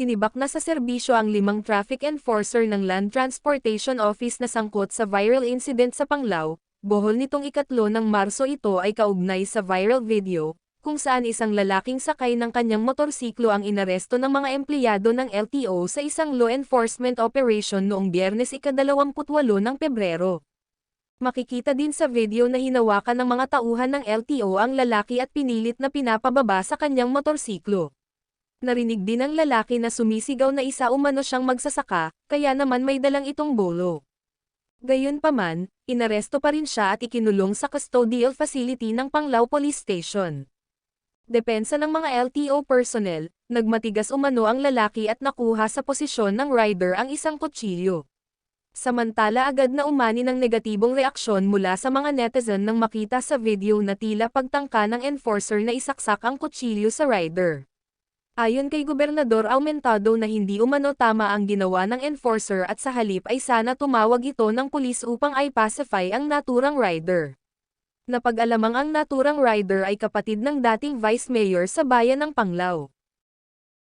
Sinibak na sa serbisyo ang limang traffic enforcer ng Land Transportation Office na sangkot sa viral incident sa Panglao, Bohol nitong ikatlo ng Marso ito ay kaugnay sa viral video, kung saan isang lalaking sakay ng kanyang motorsiklo ang inaresto ng mga empleyado ng LTO sa isang law enforcement operation noong biyernes ikadalawamputwalo ng Pebrero. Makikita din sa video na hinawakan ng mga tauhan ng LTO ang lalaki at pinilit na pinapababa sa kanyang motorsiklo. Narinig din ng lalaki na sumisigaw na isa umano siyang magsasaka, kaya naman may dalang itong bolo. Gayunpaman, inaresto pa rin siya at ikinulong sa custodial facility ng Panglao Police Station. Depensa ng mga LTO personnel, nagmatigas umano ang lalaki at nakuha sa posisyon ng rider ang isang kutsilyo. Samantala agad na umani ng negatibong reaksyon mula sa mga netizen nang makita sa video na tila pagtangka ng enforcer na isaksak ang kutsilyo sa rider. Ayon kay Gobernador Aumentado na hindi umano tama ang ginawa ng enforcer at sa halip ay sana tumawag ito ng pulis upang ay pacify ang naturang rider. Napag-alamang ang naturang rider ay kapatid ng dating vice mayor sa bayan ng Panglao.